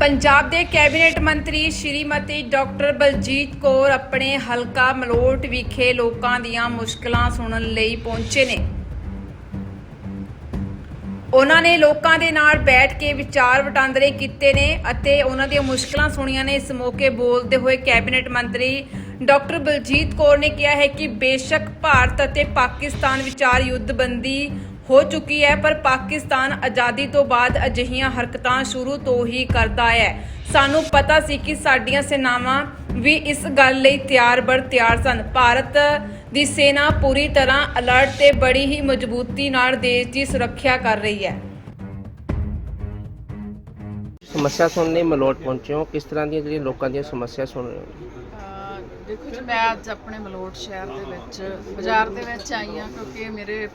ਪੰਜਾਬ ਦੇ ਕੈਬਨਿਟ ਮੰਤਰੀ ਸ਼੍ਰੀਮਤੀ ਡਾਕਟਰ ਬਲਜੀਤ ਕੌਰ ਆਪਣੇ ਹਲਕਾ ਮਲੋਟ ਵਿਖੇ ਲੋਕਾਂ ਦੀਆਂ ਮੁਸ਼ਕਲਾਂ ਸੁਣਨ ਲਈ ਪਹੁੰਚੇ ਨੇ। ਉਹਨਾਂ ਨੇ ਲੋਕਾਂ ਦੇ ਨਾਲ ਬੈਠ ਕੇ ਵਿਚਾਰ ਵਟਾਂਦਰੇ ਕੀਤੇ ਨੇ ਅਤੇ ਉਹਨਾਂ ਦੀਆਂ ਮੁਸ਼ਕਲਾਂ ਸੁਣੀਆਂ ਨੇ। ਇਸ ਮੌਕੇ ਬੋਲਦੇ ਹੋਏ ਕੈਬਨਿਟ ਮੰਤਰੀ ਡਾਕਟਰ ਬਲਜੀਤ ਕੌਰ ਨੇ ਕਿਹਾ ਹੈ ਕਿ ਬੇਸ਼ੱਕ ਭਾਰਤ ਅਤੇ ਪਾਕਿਸਤਾਨ ਵਿਚਾਰ ਯੁੱਧਬੰਦੀ ਹੋ ਚੁੱਕੀ ਹੈ ਪਰ ਪਾਕਿਸਤਾਨ ਆਜ਼ਾਦੀ ਤੋਂ ਬਾਅਦ ਅਜਿਹੀਆਂ ਹਰਕਤਾਂ ਸ਼ੁਰੂ ਤੋਂ ਹੀ ਕਰਦਾ ਹੈ। ਸਾਨੂੰ ਪਤਾ ਸੀ ਕਿ ਸਾਡੀਆਂ ਸੈਨਾਵਾਂ ਵੀ ਇਸ ਗੱਲ ਲਈ ਤਿਆਰ ਬਰ ਤਿਆਰ ਸਨ। ਭਾਰਤ ਦੀ ਸੈਨਾ ਪੂਰੀ ਤਰ੍ਹਾਂ ਅਲਰਟ ਤੇ ਬੜੀ ਹੀ ਮਜ਼ਬੂਤੀ ਨਾਲ ਦੇਸ਼ ਦੀ ਸੁਰੱਖਿਆ ਕਰ ਰਹੀ ਹੈ। ਸਮੱਸਿਆ ਸੁਣਨ ਲਈ ਮਲੋਟ ਪਹੁੰਚੇ ਹੋ। ਕਿਸ ਤਰ੍ਹਾਂ ਦੀਆਂ ਜਿਹੜੀਆਂ ਲੋਕਾਂ ਦੀਆਂ ਸਮੱਸਿਆ ਸੁਣ ਰਹੇ ਹੋ? ਦੇਖੋ ਜੀ ਮੈਂ ਅੱਜ ਆਪਣੇ ਮਲੋਟ ਸ਼ਹਿਰ ਦੇ ਵਿੱਚ ਬਾਜ਼ਾਰ ਦੇ ਵਿੱਚ ਆਈ ਹਾਂ ਕਿਉਂਕਿ ਮੇਰੇ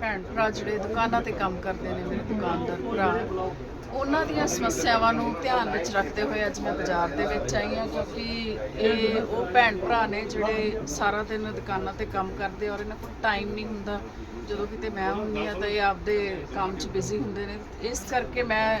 ਭੈਣ ਭਰਾ ਜਿਹੜੇ ਦੁਕਾਨਾਂ ਤੇ ਕੰਮ ਕਰਦੇ ਨੇ, ਮੇਰੇ ਦੁਕਾਨਦਾਰ ਭਰਾ, ਉਹਨਾਂ ਦੀਆਂ ਸਮੱਸਿਆਵਾਂ ਨੂੰ ਧਿਆਨ ਵਿੱਚ ਰੱਖਦੇ ਹੋਏ ਅੱਜ ਮੈਂ ਬਾਜ਼ਾਰ ਦੇ ਵਿੱਚ ਆਈ ਹਾਂ ਕਿਉਂਕਿ ਇਹ ਉਹ ਭੈਣ ਭਰਾ ਨੇ ਜਿਹੜੇ ਸਾਰਾ ਦਿਨ ਦੁਕਾਨਾਂ ਤੇ ਕੰਮ ਕਰਦੇ ਔਰ ਇਹਨਾਂ ਕੋਲ ਟਾਈਮ ਨਹੀਂ ਹੁੰਦਾ। ਜਦੋਂ ਕਿਤੇ ਮੈਂ ਹੁੰਦੀ ਆ ਤਾਂ ਇਹ ਆਪਦੇ ਕੰਮ 'ਚ ਬਿਜ਼ੀ ਹੁੰਦੇ ਨੇ। ਇਸ ਕਰਕੇ ਮੈਂ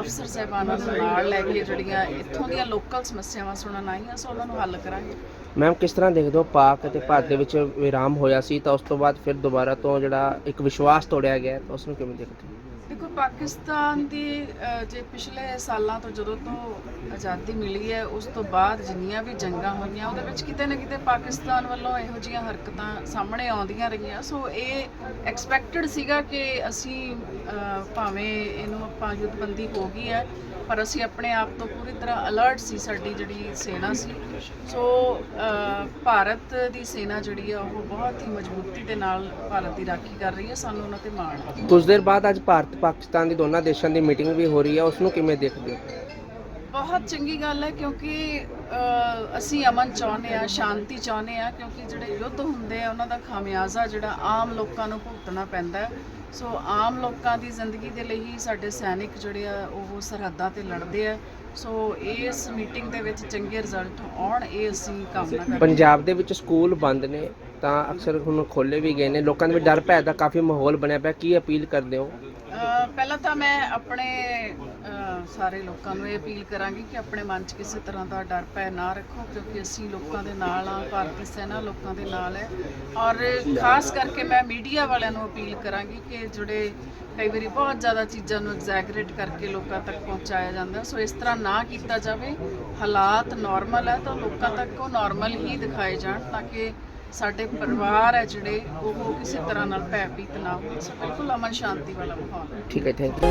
ਅਫਸਰ ਸਾਹਿਬਾਨਾਂ ਨੂੰ ਨਾਲ ਲੈ ਕੇ ਜਿਹੜੀਆਂ ਇੱਥੋਂ ਦੀਆਂ ਲੋਕਲ ਸਮੱਸਿਆਵਾਂ ਸੁਣਨ ਆਈਆਂ, ਸੋ ਉਹਨਾਂ ਨੂੰ ਹੱਲ ਕਰਾਂਗੇ। ਮੈਮ ਕਿਸ ਤਰ੍ਹਾਂ ਦੇਖਦੇ ਹੋ ਪਾਕ ਅਤੇ ਭਾਰਤ ਦੇ ਵਿੱਚ ਵਿਰਾਮ ਹੋਇਆ ਸੀ? ਤਾਂ ਉਸ ਤੋਂ ਬਾਅਦ ਫਿਰ ਦੁਬਾਰਾ ਤੋਂ ਜਿਹੜਾ ਇੱਕ ਵਿਸ਼ਵਾਸ ਤੋੜਿਆ ਗਿਆ ਤਾਂ ਉਸ ਨੂੰ ਕਿਵੇਂ ਦੇਖਦੇ ਹੋ? ਦੇਖੋ ਪਾਕਿਸਤਾਨ ਦੀ ਅਹ, ਜੇ ਪਿਛਲੇ ਸਾਲਾਂ ਤੋਂ ਜਦੋਂ ਤੋਂ ਆਜ਼ਾਦੀ ਮਿਲੀ ਹੈ ਉਸ ਤੋਂ ਬਾਅਦ ਜਿੰਨੀਆਂ ਵੀ ਜੰਗਾਂ ਹੋਈਆਂ ਉਹਦੇ ਵਿੱਚ ਕਿਤੇ ਨਾ ਕਿਤੇ ਪਾਕਿਸਤਾਨ ਵੱਲੋਂ ਇਹੋ ਜਿਹੀਆਂ ਹਰਕਤਾਂ ਸਾਹਮਣੇ ਆਉਂਦੀਆਂ ਰਹੀਆਂ। ਸੋ ਇਹ ਐਕਸਪੈਕਟਡ ਸੀਗਾ ਕਿ ਅਸੀਂ ਅਹ, ਭਾਵੇਂ ਇਹਨੂੰ ਆਪਾਂ ਯੁੱਧਬੰਦੀ ਹੋ ਗਈ ਹੈ ਪਰ ਅਸੀਂ ਆਪਣੇ ਆਪ ਤੋਂ ਪੂਰੀ ਤਰ੍ਹਾਂ ਅਲਰਟ ਸੀ ਸਾਡੀ ਜਿਹੜੀ ਸੈਨਾ ਸੀ। ਸੋ ਅਹ, ਭਾਰਤ ਦੀ ਸੈਨਾ ਜਿਹੜੀ ਆ ਉਹ ਬਹੁਤ ਹੀ ਮਜ਼ਬੂਤੀ ਦੇ ਨਾਲ ਭਾਰਤ ਦੀ ਰਾਖੀ ਕਰ ਰਹੀ ਹੈ ਸਾਨੂੰ ਉਹਨਾਂ ਤੇ ਮਾਣ ਹੈ। ਕੁਝ ਦੇਰ ਬਾਅਦ ਅੱਜ ਭਾਰਤ ਪਾਕਿਸਤਾਨ ਦੀ ਦੋਨਾਂ ਦੇਸ਼ਾਂ ਦੀ ਮੀਟਿੰਗ ਵੀ ਹੋ ਰਹੀ ਹੈ, ਉਸ ਨੂੰ ਕਿਵੇਂ ਦੇਖਦੇ ਹੋ? ਬਹੁਤ ਚੰਗੀ ਗੱਲ ਹੈ ਕਿਉਂਕਿ ਅਸੀਂ ਅਮਨ ਚਾਹੁੰਦੇ ਆ ਸ਼ਾਂਤੀ ਚਾਹੁੰਦੇ ਆ ਕਿਉਂਕਿ ਜਿਹੜੇ ਯੁੱਧ ਹੁੰਦੇ ਆ ਉਹਨਾਂ ਦਾ ਖਾਮਿਆਜ਼ਾ ਜਿਹੜਾ ਆਮ ਲੋਕਾਂ ਨੂੰ ਭੁਗਤਣਾ ਪੈਂਦਾ। ਸੋ ਆਮ ਲੋਕਾਂ ਦੀ ਜ਼ਿੰਦਗੀ ਦੇ ਲਈ ਹੀ ਸਾਡੇ ਸੈਨਿਕ ਜਿਹੜੇ ਆ ਉਹ ਸਰਹੱਦਾਂ ਤੇ ਲੜਦੇ ਆ। ਸੋ ਇਸ ਮੀਟਿੰਗ ਦੇ ਵਿੱਚ ਚੰਗੇ ਰਿਜ਼ਲਟ ਆਉਣ ਇਹ ਅਸੀਂ ਕਾਮਨਾ ਕਰਦੇ ਹਾਂ। ਪੰਜਾਬ ਦੇ ਵਿੱਚ ਸਕੂਲ ਬੰਦ ਨੇ ਤਾਂ ਅਕਸਰ ਹੁਣ ਖੋਲੇ ਵੀ ਗਏ ਨੇ। ਲੋਕਾਂ ਦੇ ਵਿੱਚ ਡਰ ਭੈ ਦਾ ਕਾਫੀ ਮਾਹੌਲ ਬਣਿਆ ਪਿਆ। ਕੀ ਅਪੀਲ ਕਰਦੇ ਹੋ? ਪਹਿਲਾਂ ਤਾਂ ਮੈਂ ਆਪਣੇ ਸਾਰੇ ਲੋਕਾਂ ਨੂੰ ਇਹ ਅਪੀਲ ਕਰਾਂਗੀ ਕਿ ਆਪਣੇ ਮਨ 'ਚ ਕਿਸੇ ਤਰ੍ਹਾਂ ਦਾ ਡਰ ਭੈ ਨਾ ਰੱਖੋ, ਕਿਉਂਕਿ ਅਸੀਂ ਲੋਕਾਂ ਦੇ ਨਾਲ ਆ ਭਾਰਤੀ ਸੈਨਾ ਲੋਕਾਂ ਦੇ ਨਾਲ ਹੈ। ਔਰ ਖਾਸ ਕਰਕੇ ਮੈਂ ਮੀਡੀਆ ਵਾਲਿਆਂ ਨੂੰ ਅਪੀਲ ਕਰਾਂਗੀ ਕਿ ਜਿਹੜੇ ਕਈ ਵਾਰੀ ਬਹੁਤ ਜ਼ਿਆਦਾ ਚੀਜ਼ਾਂ ਨੂੰ ਐਗਜ਼ੈਗਰੇਟ ਕਰਕੇ ਲੋਕਾਂ ਤੱਕ ਪਹੁੰਚਾਇਆ ਜਾਂਦਾ ਸੋ ਇਸ ਤਰ੍ਹਾਂ ਨਾ ਕੀਤਾ ਜਾਵੇ। ਹਾਲਾਤ ਨਾਰਮਲ ਹੈ ਤਾਂ ਲੋਕਾਂ ਤੱਕ ਉਹ ਨਾਰਮਲ ਹੀ ਦਿਖਾਏ ਜਾਣ ਤਾਂ ਕਿ ਸਾਡੇ ਪਰਿਵਾਰ ਹੈ ਜਿਹੜੇ, ਉਹ ਕਿਸੇ ਤਰ੍ਹਾਂ ਨਾਲ ਭੈਭੀਤ ਨਾ ਹੋਣ ਸੋ ਬਿਲਕੁਲ ਅਮਨ ਸ਼ਾਂਤੀ ਵਾਲਾ ਮਾਹੌਲ ਠੀਕ ਹੈ ਥੈਂਕ ਯੂ